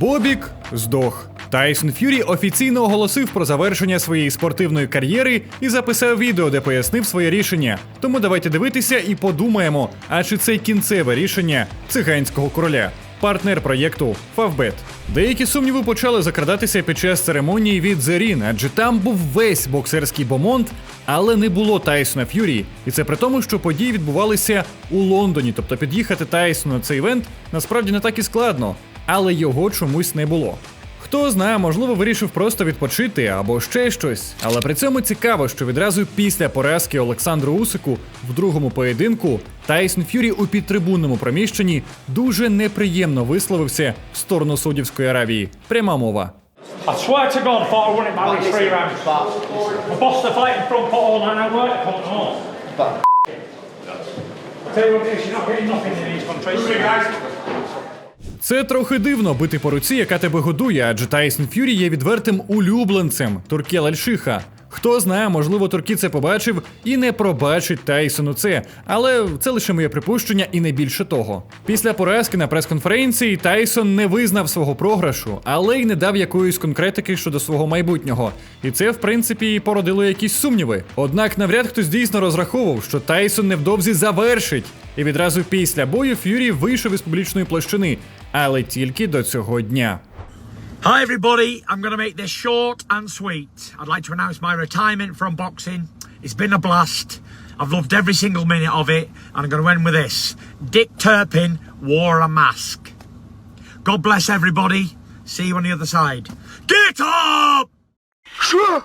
Бобік здох. Тайсон Ф'юрі офіційно оголосив про завершення своєї спортивної кар'єри і записав відео, де пояснив своє рішення. Тому давайте дивитися і подумаємо, а чи це кінцеве рішення циганського короля, партнер проєкту Фавбет. Деякі сумніви почали закрадатися під час церемонії від Зерін, адже там був весь боксерський бомонд, але не було Тайсона Ф'юрі. І це при тому, що події відбувалися у Лондоні. Тобто під'їхати Тайсону на цей івент насправді не так і складно, але його чомусь не було. Хто знає, можливо, вирішив просто відпочити або ще щось. Але при цьому цікаво, що відразу після поразки Олександру Усику в другому поєдинку Тайсон Ф'юрі у підтрибунному приміщенні дуже неприємно висловився в сторону Саудівської Аравії. Пряма мова. I swear to God, I thought I won it by three rounds. I bossed the fight in front put all I worked it put all. I tell you what you're not getting nothing in these countries. Це трохи дивно бити по руці, яка тебе годує, адже Тайсон Ф'юрі є відвертим улюбленцем Туркіла Альшиха. Хто знає, можливо, Туркі це побачив і не пробачить Тайсону це, але це лише моє припущення і не більше того. Після поразки на прес-конференції Тайсон не визнав свого програшу, але й не дав якоїсь конкретики щодо свого майбутнього. І це, в принципі, і породило якісь сумніви. Однак навряд хтось дійсно розраховував, що Тайсон невдовзі завершить. І відразу після бою Ф'юрі вийшов із публічної площини, але тільки до цього дня. Hi, everybody. I'm going to make this short and sweet. I'd like to announce my retirement from boxing. It's been a blast. I've loved every single minute of it, and I'm going to end with this Dick Turpin wore a mask. God bless everybody. See you on the other side. Get up! Что?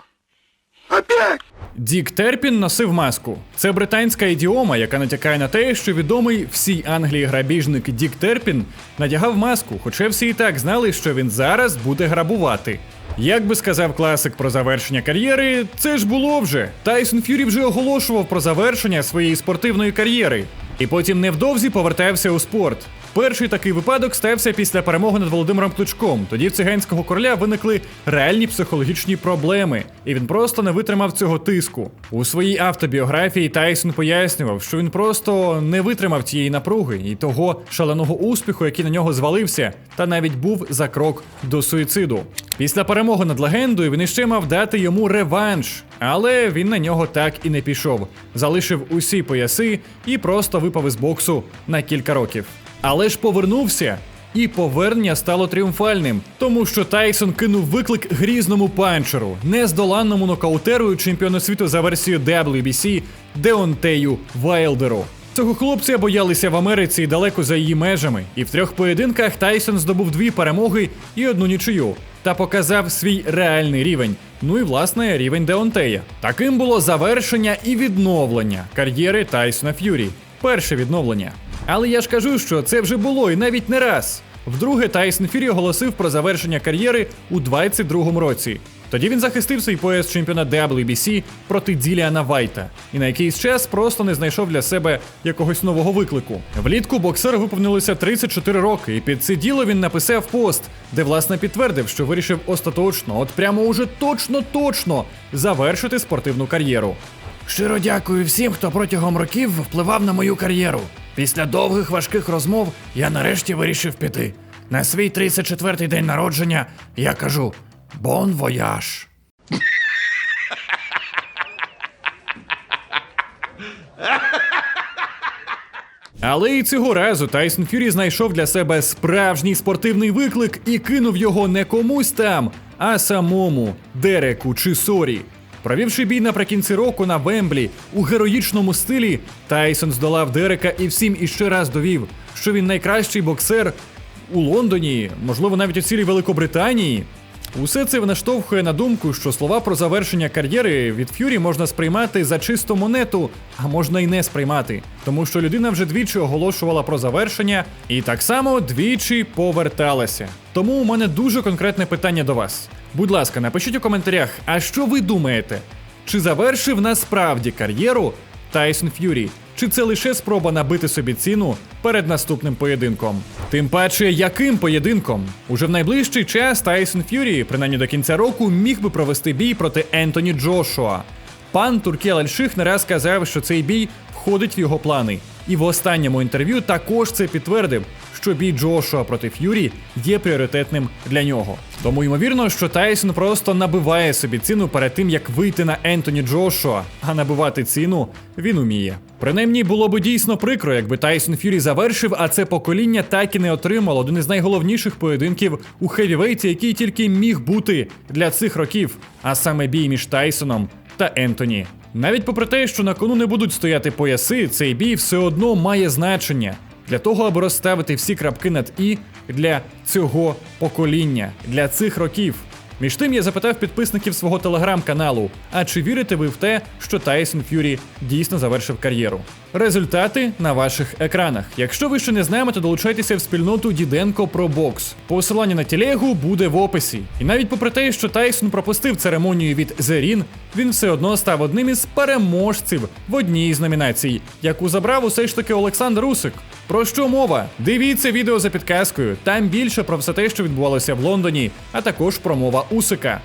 Опять? Дік Терпін носив маску. Це британська ідіома, яка натякає на те, що відомий всій Англії грабіжник Дік Терпін надягав маску, хоча всі і так знали, що він зараз буде грабувати. Як би сказав класик про завершення кар'єри, це ж було вже. Тайсон Ф'юрі вже оголошував про завершення своєї спортивної кар'єри. І потім невдовзі повертався у спорт. Перший такий випадок стався після перемоги над Володимиром Кличком. Тоді в циганського короля виникли реальні психологічні проблеми, і він просто не витримав цього тиску. У своїй автобіографії Тайсон пояснював, що він просто не витримав тієї напруги і того шаленого успіху, який на нього звалився, та навіть був за крок до суїциду. Після перемоги над легендою він іще мав дати йому реванш, але він на нього так і не пішов. Залишив усі пояси і просто випав із боксу на кілька років. Але ж повернувся. І повернення стало тріумфальним, тому що Тайсон кинув виклик грізному панчеру, нездоланному нокаутерою чемпіону світу за версією WBC Деонтею Вайлдеру. Цього хлопця боялися в Америці і далеко за її межами. І в трьох поєдинках Тайсон здобув дві перемоги і одну нічию та показав свій реальний рівень. Ну і власне рівень Деонтея. Таким було завершення і відновлення кар'єри Тайсона Ф'юрі. Перше відновлення. Але я ж кажу, що це вже було і навіть не раз. Вдруге Тайсон Фюрі оголосив про завершення кар'єри у 22-му році. Тоді він захистив свій пояс чемпіона WBC проти Діліана Вайта і на якийсь час просто не знайшов для себе якогось нового виклику. Влітку боксер виповнилося 34 роки, і під це діло він написав пост, де власне підтвердив, що вирішив остаточно, от прямо уже точно-точно завершити спортивну кар'єру. Щиро дякую всім, хто протягом років впливав на мою кар'єру. Після довгих важких розмов я нарешті вирішив піти. На свій 34-й день народження я кажу Бон вояж. Але і цього разу Тайсон Фюрі знайшов для себе справжній спортивний виклик і кинув його не комусь там, а самому Дереку Чисорі. Провівши бій наприкінці року на Вемблі у героїчному стилі, Тайсон здолав Дерека і всім іще раз довів, що він найкращий боксер у Лондоні, можливо, навіть у цілій Великобританії. Усе це наштовхує на думку, що слова про завершення кар'єри від Ф'юрі можна сприймати за чисту монету, а можна й не сприймати, тому що людина вже двічі оголошувала про завершення і так само двічі поверталася. Тому у мене дуже конкретне питання до вас. Будь ласка, напишіть у коментарях, а що ви думаєте? Чи завершив насправді кар'єру Тайсон Ф'юрі? Чи це лише спроба набити собі ціну перед наступним поєдинком? Тим паче, яким поєдинком? Уже в найближчий час Тайсон Ф'юрі, принаймні до кінця року, міг би провести бій проти Ентоні Джошуа. Пан Туркел Альших не раз казав, що цей бій входить в його плани. І в останньому інтерв'ю також це підтвердив, що бій Джошуа проти Ф'юрі є пріоритетним для нього. Тому ймовірно, що Тайсон просто набиває собі ціну перед тим, як вийти на Ентоні Джошуа, а набивати ціну він уміє. Принаймні було би дійсно прикро, якби Тайсон Ф'юрі завершив, а це покоління так і не отримало один із найголовніших поєдинків у хевівейті, який тільки міг бути для цих років, а саме бій між Тайсоном та Ентоні. Навіть попри те, що на кону не будуть стояти пояси, цей бій все одно має значення для того, аби розставити всі крапки над і для цього покоління, для цих років. Між тим я запитав підписників свого телеграм-каналу: а чи вірите ви в те, що Тайсон Ф'юрі дійсно завершив кар'єру? Результати на ваших екранах. Якщо ви ще не знаєте, то долучайтеся в спільноту Діденко про бокс. Посилання на телегу буде в описі. І навіть попри те, що Тайсон пропустив церемонію від Зерін, він все одно став одним із переможців в одній із номінацій, яку забрав усе ж таки Олександр Усик. Про що мова? Дивіться відео за підказкою. Там більше про все те, що відбувалося в Лондоні, а також про мова Усика.